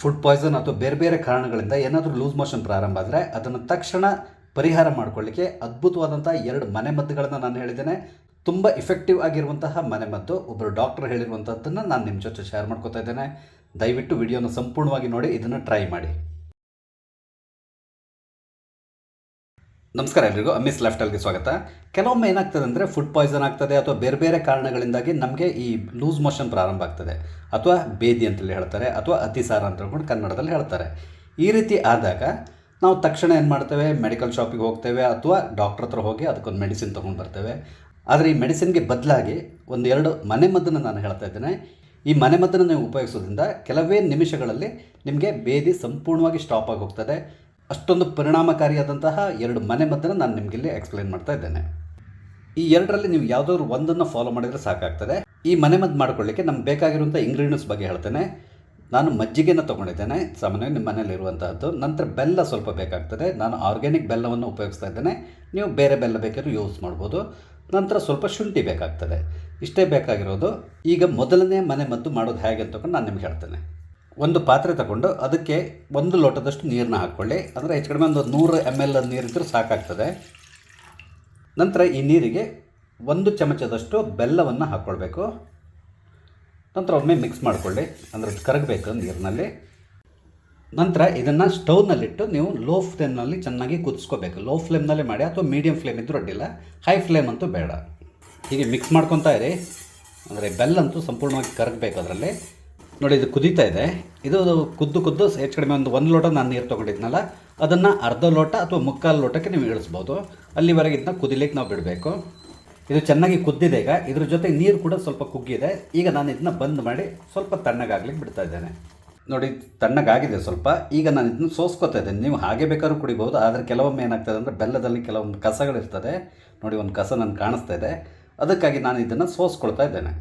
Food poison ಅಥವಾ ಬೇರೆ ಬೇರೆ ಕಾರಣಗಳಿಂದ ಏನಾದರೂ ಲೂಸ್ ಮೋಷನ್ ಪ್ರಾರಂಭ ಆದರೆ ಅದನ್ನು ತಕ್ಷಣ ಪರಿಹಾರ ಮಾಡಿಕೊಳ್ಳಿಕ್ಕೆ ಅದ್ಭುತವಾದಂಥ ಎರಡು ಮನೆಮದ್ದುಗಳನ್ನು ನಾನು ಹೇಳಿದ್ದೇನೆ. ತುಂಬ ಇಫೆಕ್ಟಿವ್ ಆಗಿರುವಂತಹ ಮನೆಮದ್ದು ಒಬ್ಬರು ಡಾಕ್ಟರ್ ಹೇಳಿರುವಂಥದ್ದನ್ನು ನಾನು ನಿಮ್ಮ ಜೊತೆ ಶೇರ್ ಮಾಡ್ಕೋತಾ ಇದ್ದೇನೆ. ದಯವಿಟ್ಟು ವಿಡಿಯೋನ ಸಂಪೂರ್ಣವಾಗಿ ನೋಡಿ, ಇದನ್ನು ಟ್ರೈ ಮಾಡಿ. ನಮಸ್ಕಾರ ಎಲ್ರಿಗೂ. ಅಮಿಸ್ ಲೆಫ್ಟಲ್ಗೆ ಸ್ವಾಗತ. ಕೆಲವೊಮ್ಮೆ ಏನಾಗ್ತದೆ ಅಂದರೆ ಫುಡ್ ಪಾಯ್ಸನ್ ಆಗ್ತದೆ ಅಥವಾ ಬೇರೆ ಬೇರೆ ಕಾರಣಗಳಿಂದಾಗಿ ನಮಗೆ ಈ ಲೂಸ್ ಮೋಷನ್ ಪ್ರಾರಂಭ ಆಗ್ತದೆ. ಅಥವಾ ಬೇದಿ ಅಂತೇಳಿ ಹೇಳ್ತಾರೆ, ಅಥವಾ ಅತಿಸಾರ ಅಂತ ಹೇಳ್ಕೊಂಡು ಕನ್ನಡದಲ್ಲಿ ಹೇಳ್ತಾರೆ. ಈ ರೀತಿ ಆದಾಗ ನಾವು ತಕ್ಷಣ ಏನು ಮಾಡ್ತೇವೆ? ಮೆಡಿಕಲ್ ಶಾಪಿಗೆ ಹೋಗ್ತೇವೆ ಅಥವಾ ಡಾಕ್ಟ್ರ್ ಹತ್ರ ಹೋಗಿ ಅದಕ್ಕೊಂದು ಮೆಡಿಸಿನ್ ತೊಗೊಂಡು ಬರ್ತೇವೆ. ಆದರೆ ಈ ಮೆಡಿಸಿನ್ಗೆ ಬದಲಾಗಿ ಒಂದೆರಡು ಮನೆಮದ್ದನ್ನು ನಾನು ಹೇಳ್ತಾ ಇದ್ದೇನೆ. ಈ ಮನೆಮದ್ದನ್ನು ನೀವು ಉಪಯೋಗಿಸೋದ್ರಿಂದ ಕೆಲವೇ ನಿಮಿಷಗಳಲ್ಲಿ ನಿಮಗೆ ಬೇದಿ ಸಂಪೂರ್ಣವಾಗಿ ಸ್ಟಾಪ್ ಆಗಿ ಹೋಗ್ತದೆ. ಅಷ್ಟೊಂದು ಪರಿಣಾಮಕಾರಿಯಾದಂತಹ ಎರಡು ಮನೆ ಮದ್ದನ್ನು ನಾನು ನಿಮಗಿಲ್ಲಿ ಎಕ್ಸ್ಪ್ಲೈನ್ ಮಾಡ್ತಾ ಇದ್ದೇನೆ. ಈ ಎರಡರಲ್ಲಿ ನೀವು ಯಾವುದಾದ್ರು ಒಂದನ್ನು ಫಾಲೋ ಮಾಡಿದರೆ ಸಾಕಾಗ್ತದೆ. ಈ ಮನೆ ಮದ್ದು ಮಾಡ್ಕೊಳ್ಳಿಕ್ಕೆ ನಮ್ಗೆ ಬೇಕಾಗಿರುವಂಥ ಇಂಗ್ರೀಡಿಯೆಂಟ್ಸ್ ಬಗ್ಗೆ ಹೇಳ್ತೇನೆ. ನಾನು ಮಜ್ಜಿಗೆನ ತೊಗೊಂಡಿದ್ದೇನೆ. ಸಾಮಾನ್ಯವಾಗಿ ನಿಮ್ಮ ಮನೇಲಿ ಇರುವಂತಹದ್ದು. ನಂತರ ಬೆಲ್ಲ ಸ್ವಲ್ಪ ಬೇಕಾಗ್ತದೆ. ನಾನು ಆರ್ಗ್ಯಾನಿಕ್ ಬೆಲ್ಲವನ್ನು ಉಪಯೋಗಿಸ್ತಾ ಇದ್ದೇನೆ. ನೀವು ಬೇರೆ ಬೆಲ್ಲ ಬೇಕಾದ್ರೂ ಯೂಸ್ ಮಾಡ್ಬೋದು. ನಂತರ ಸ್ವಲ್ಪ ಶುಂಠಿ ಬೇಕಾಗ್ತದೆ. ಇಷ್ಟೇ ಬೇಕಾಗಿರೋದು. ಈಗ ಮೊದಲನೇ ಮನೆ ಮದ್ದು ಮಾಡೋದು ಹೇಗೆ ಅಂತ ನಾನು ನಿಮ್ಗೆ ಹೇಳ್ತೇನೆ. ಒಂದು ಪಾತ್ರೆ ತಗೊಂಡು ಅದಕ್ಕೆ ಒಂದು ಲೋಟದಷ್ಟು ನೀರನ್ನ ಹಾಕ್ಕೊಳ್ಳಿ. ಅಂದರೆ ಹೆಚ್ಚು ಕಡಿಮೆ ಒಂದು ನೂರು ಎಂ ಎಲ್ ನೀರಿದ್ದರೂ ಸಾಕಾಗ್ತದೆ. ನಂತರ ಈ ನೀರಿಗೆ ಒಂದು ಚಮಚದಷ್ಟು ಬೆಲ್ಲವನ್ನು ಹಾಕ್ಕೊಳ್ಬೇಕು. ನಂತರ ಒಮ್ಮೆ ಮಿಕ್ಸ್ ಮಾಡಿಕೊಳ್ಳಿ. ಅಂದರೆ ಕರಗಬೇಕು ನೀರಿನಲ್ಲಿ. ನಂತರ ಇದನ್ನು ಸ್ಟೌವ್ನಲ್ಲಿಟ್ಟು ನೀವು ಲೋ ಫ್ಲೇಮ್ನಲ್ಲಿ ಚೆನ್ನಾಗಿ ಕುದಿಸ್ಕೋಬೇಕು. ಲೋ ಫ್ಲೇಮ್ನಲ್ಲೇ ಮಾಡಿ ಅಥವಾ ಮೀಡಿಯಮ್ ಫ್ಲೇಮ್ ಇದ್ದರೂ ಅಡ್ಡಿಲ್ಲ. ಹೈ ಫ್ಲೇಮ್ ಅಂತೂ ಬೇಡ. ಹೀಗೆ ಮಿಕ್ಸ್ ಮಾಡ್ಕೊತಾ ಇರಿ. ಅಂದರೆ ಬೆಲ್ಲಂತೂ ಸಂಪೂರ್ಣವಾಗಿ ಕರಗಬೇಕು ಅದರಲ್ಲಿ. ನೋಡಿ, ಇದು ಕುದೀತಾ ಇದೆ. ಇದು ಕುದ್ದು ಕುದ್ದು, ಹೆಚ್ಚು ಕಡಿಮೆ ಒಂದು ಒಂದು ಲೋಟ ನಾನು ನೀರು ತೊಗೊಂಡಿದ್ನಲ್ಲ, ಅದನ್ನು ಅರ್ಧ ಲೋಟ ಅಥವಾ ಮುಕ್ಕಾಲು ಲೋಟಕ್ಕೆ ನೀವು ಇಳಿಸ್ಬೋದು. ಅಲ್ಲಿವರೆಗೆ ಇದನ್ನ ಕುದಿಲಿಕ್ಕೆ ನಾವು ಬಿಡಬೇಕು. ಇದು ಚೆನ್ನಾಗಿ ಕುದ್ದಿದೆ ಈಗ. ಇದ್ರ ಜೊತೆ ನೀರು ಕೂಡ ಸ್ವಲ್ಪ ಕುಗ್ಗಿದೆ. ಈಗ ನಾನು ಇದನ್ನ ಬಂದ್ ಮಾಡಿ ಸ್ವಲ್ಪ ತಣ್ಣಗಾಗ್ಲಿಕ್ಕೆ ಬಿಡ್ತಾ ಇದ್ದೇನೆ. ನೋಡಿ, ತಣ್ಣಗಾಗಿದೆ ಸ್ವಲ್ಪ. ಈಗ ನಾನು ಇದನ್ನ ಸೋಸ್ಕೋತಾ ಇದ್ದೇನೆ. ನೀವು ಹಾಗೆ ಬೇಕಾದ್ರೂ ಕುಡಿಬೋದು, ಆದರೆ ಕೆಲವೊಮ್ಮೆ ಏನಾಗ್ತದೆ ಅಂದರೆ ಬೆಲ್ಲದಲ್ಲಿ ಕೆಲವೊಂದು ಕಸಗಳಿರ್ತದೆ. ನೋಡಿ, ಒಂದು ಕಸ ನಾನು ಕಾಣಿಸ್ತಾ ಇದೆ. ಅದಕ್ಕಾಗಿ ನಾನು ಇದನ್ನು ಸೋಸ್ಕೊಳ್ತಾ ಇದ್ದೇನೆ.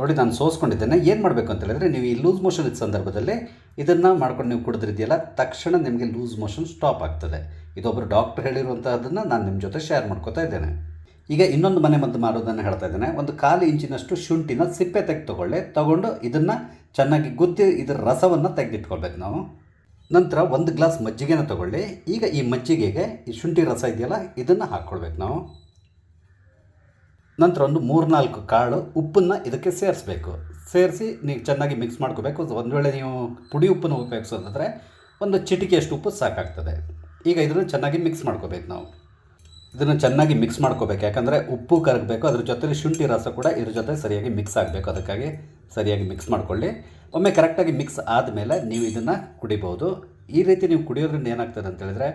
ನೋಡಿ, ನಾನು ಸೋಸ್ಕೊಂಡಿದ್ದೇನೆ. ಏನು ಮಾಡಬೇಕು ಅಂತ ಹೇಳಿದ್ರೆ, ನೀವು ಈ ಲೂಸ್ ಮೋಷನ್ ಇದ್ದ ಸಂದರ್ಭದಲ್ಲಿ ಇದನ್ನು ಮಾಡ್ಕೊಂಡು ನೀವು ಕುಡಿದ್ರಿದೆಯಲ್ಲ, ತಕ್ಷಣ ನಿಮಗೆ ಲೂಸ್ ಮೋಷನ್ ಸ್ಟಾಪ್ ಆಗ್ತದೆ. ಇದೊಬ್ಬರು ಡಾಕ್ಟರ್ ಹೇಳಿರುವಂತಹದನ್ನು ನಾನು ನಿಮ್ಮ ಜೊತೆ ಶೇರ್ ಮಾಡ್ಕೊತಾ ಇದ್ದೇನೆ. ಈಗ ಇನ್ನೊಂದು ಮನೆ ಮದ್ದು ಮಾಡೋದನ್ನು ಹೇಳ್ತಾ ಇದ್ದೇನೆ. ಒಂದು ಕಾಲು ಇಂಚಿನಷ್ಟು ಶುಂಠಿನ ಸಿಪ್ಪೆ ತೆಗೆದು ತಗೊಳ್ಳಿ. ತಗೊಂಡು ಇದನ್ನು ಚೆನ್ನಾಗಿ ಗುದ್ದಿ ಇದರ ರಸವನ್ನು ತೆಗೆದಿಟ್ಕೊಳ್ಬೇಕು ನಾವು. ನಂತರ ಒಂದು ಗ್ಲಾಸ್ ಮಜ್ಜಿಗೆನ ತಗೊಳ್ಳಿ. ಈಗ ಈ ಮಜ್ಜಿಗೆಗೆ ಈ ಶುಂಠಿ ರಸ ಇದೆಯಲ್ಲ, ಇದನ್ನು ಹಾಕ್ಕೊಳ್ಬೇಕು ನಾವು. ನಂತರ ಒಂದು ಮೂರ್ನಾಲ್ಕು ಕಾಳು ಉಪ್ಪನ್ನು ಇದಕ್ಕೆ ಸೇರಿಸ್ಬೇಕು. ಸೇರಿಸಿ ನೀವು ಚೆನ್ನಾಗಿ ಮಿಕ್ಸ್ ಮಾಡ್ಕೋಬೇಕು. ಒಂದು ವೇಳೆ ನೀವು ಪುಡಿ ಉಪ್ಪನ್ನು ಉಪಯೋಗಿಸೋದಾದರೆ ಒಂದು ಚಿಟಿಕೆಯಷ್ಟು ಉಪ್ಪು ಸಾಕಾಗ್ತದೆ. ಈಗ ಇದನ್ನು ಚೆನ್ನಾಗಿ ಮಿಕ್ಸ್ ಮಾಡ್ಕೋಬೇಕು ನಾವು. ಇದನ್ನು ಚೆನ್ನಾಗಿ ಮಿಕ್ಸ್ ಮಾಡ್ಕೋಬೇಕು. ಯಾಕಂದರೆ ಉಪ್ಪು ಕರಗಬೇಕು, ಅದ್ರ ಜೊತೆಲಿ ಶುಂಠಿ ರಸ ಕೂಡ ಇದ್ರ ಜೊತೆ ಸರಿಯಾಗಿ ಮಿಕ್ಸ್ ಆಗಬೇಕು. ಅದಕ್ಕಾಗಿ ಸರಿಯಾಗಿ ಮಿಕ್ಸ್ ಮಾಡ್ಕೊಳ್ಳಿ. ಒಮ್ಮೆ ಕರೆಕ್ಟಾಗಿ ಮಿಕ್ಸ್ ಆದಮೇಲೆ ನೀವು ಇದನ್ನು ಕುಡಿಬೋದು. ಈ ರೀತಿ ನೀವು ಕುಡಿಯೋದ್ರಿಂದ ಏನಾಗ್ತದೆ ಅಂತ ಹೇಳಿದ್ರೆ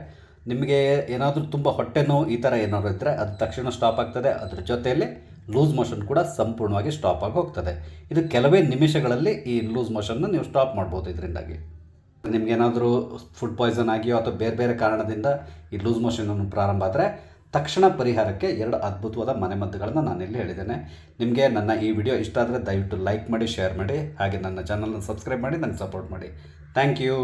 ನಿಮಗೆ ಏನಾದರೂ ತುಂಬ ಹೊಟ್ಟೆ ನೋವು ಈ ಥರ ಏನಾದರೂ ಇದ್ದರೆ ಅದು ತಕ್ಷಣ ಸ್ಟಾಪ್ ಆಗ್ತದೆ. ಅದರ ಜೊತೆಯಲ್ಲಿ ಲೂಸ್ ಮೋಷನ್ ಕೂಡ ಸಂಪೂರ್ಣವಾಗಿ ಸ್ಟಾಪ್ ಆಗಿ ಹೋಗ್ತದೆ. ಇದು ಕೆಲವೇ ನಿಮಿಷಗಳಲ್ಲಿ ಈ ಲೂಸ್ ಮೋಷನ್ನ ನೀವು ಸ್ಟಾಪ್ ಮಾಡ್ಬೋದು ಇದರಿಂದಾಗಿ. ನಿಮಗೇನಾದರೂ ಫುಡ್ ಪಾಯ್ಸನ್ ಆಗಿಯೋ ಅಥವಾ ಬೇರೆ ಬೇರೆ ಕಾರಣದಿಂದ ಈ ಲೂಸ್ ಮೋಷನ್ ಪ್ರಾರಂಭ ಆದರೆ ತಕ್ಷಣ ಪರಿಹಾರಕ್ಕೆ ಎರಡು ಅದ್ಭುತವಾದ ಮನೆಮದ್ದುಗಳನ್ನು ನಾನಿಲ್ಲಿ ಹೇಳಿದ್ದೇನೆ. ನಿಮಗೆ ನನ್ನ ಈ ವಿಡಿಯೋ ಇಷ್ಟ ಆದರೆ ದಯವಿಟ್ಟು ಲೈಕ್ ಮಾಡಿ ಶೇರ್ ಮಾಡಿ, ಹಾಗೆ ನನ್ನ ಚಾನಲ್ನ ಸಬ್ಸ್ಕ್ರೈಬ್ ಮಾಡಿ, ನನಗೆ ಸಪೋರ್ಟ್ ಮಾಡಿ. Thank you